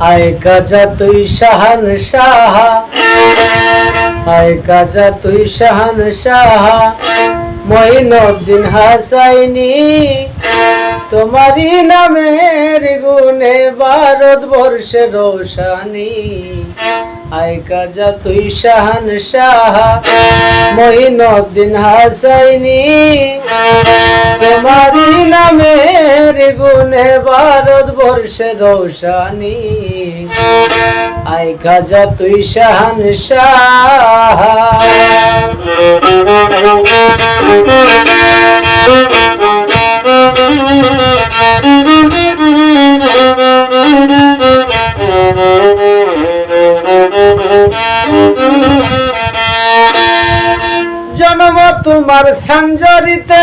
আয় কাজা তুই শাহান শাহা। আয় কাজা তুই শাহান শাহা। মঈনুদ্দিন হাসাইনি। তোমারই নামের গুণে ভারত বর্ষে রোশানি। আয় কাজা তুই শাহান শাহা মঈনুদ্দিন হাসাইনি। তোমারই নামের গুণে ভারত বর্ষে রোশানি। আয় খাজা তুই শাহান শাহ জন্ম তোমার সঞ্জরিতে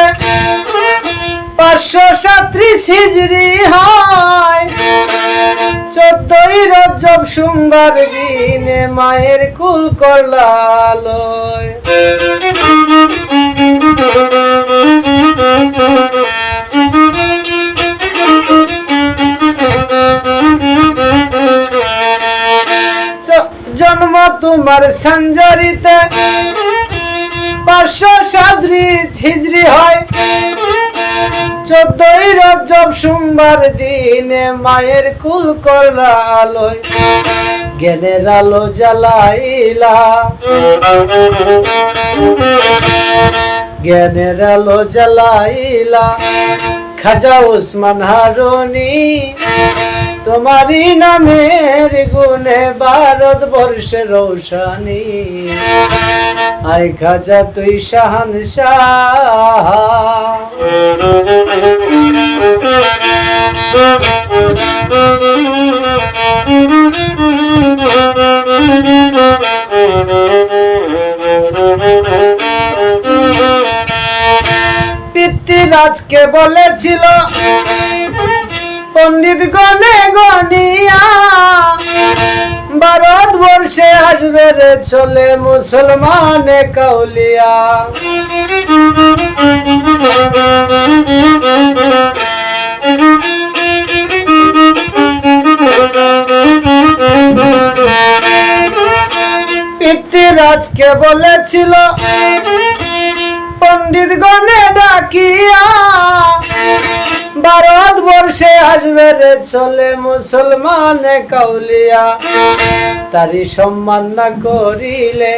পাঁচশো সাত্রিশ হিজড়ি হয়। চোদ্দই রজব সোমবার দিনে মায়ের কুল করলালয় জন্ম তোমার সঞ্জরিতে পাঁচশো সাত্রিশ হিজড়ি হয়। চোদ্দই রজব সোমবার দিনে মায়ের কুল করলা আলোয়। জ্ঞানের আলো জ্বালাইলা। জ্ঞানের আলো জ্বালাইলা। খাজা উসমান হারুনি তোমারই নামের গুণে ভারত বর্ষে রৌশানি। আয় খাজা তুই শাহান শাহ। পিতৃরাজকে বলেছিল পণ্ডিত গণে গনিয়া। ভারতবর্ষে আসবে রে চলে মুসলমানে কাউলিয়া। পিতৃরাজকে বলেছিল পণ্ডিত গণে ডাকিয়া। ভারতবর্ষে আসবে রে চলে মুসলমানে কাউলিয়া। তারি সম্মান না করিলে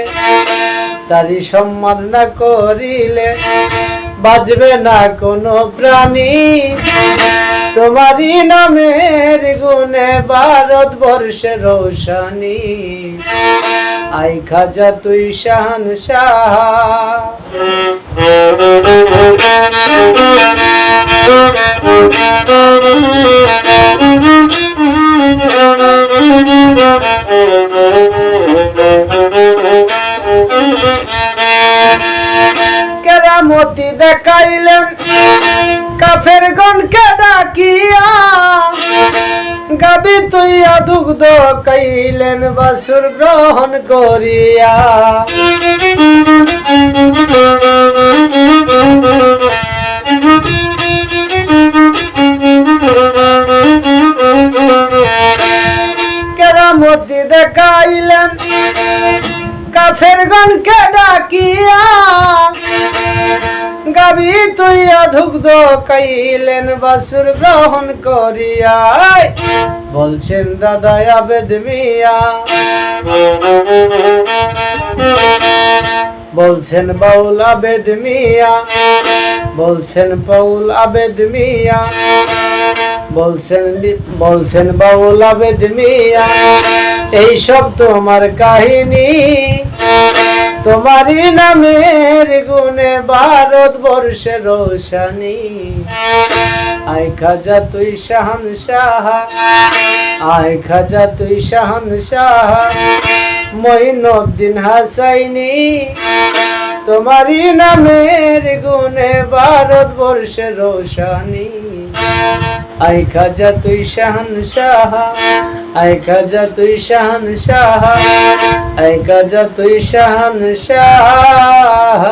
তারি সম্মান না করিলে বাজবে না কোনো প্রাণী। তোমারই নামের গুণে ভারতবর্ষে রোশানি। আই খাজা তুই শাহান শাহ কেরামতি দেখাইলেন কাফের গনকে ডাকিয়া গাবি তুইয়া দুগ্ধ কাইলেন বাসুর গ্রহণ করিয়া। কেরামতি দেখাইলেন কাফের গনকে ডাকিয়া গাবি তুইয়া দুগ্ধ কাইলেন বাসুর গ্রহণ করিয়া বলছেন, দাদা, আবেদ মিয়া। বলছেন, বাউল আবেদ মিয়া। বলছেন বাউল আবেদ মিয়া। বলছেন বলছেন, বাউল আবেদ মিয়া। এই সব তোমার কাহিনী। তোমারই নামের গুণে ভারত বর্ষে রোশানি। আয় খাজা তুই শাহান শাহ, আয় খাজা তুই শাহান শাহ, মঈনুদ্দিন হাসাইনি। তোমারই নামের গুণে ভারত বর্ষে রোশানি। আয় খাজা তুই শাহান শাহ আয় খাজা তুই শাহান শাহ আয় খাজা তুই শাহান শাহ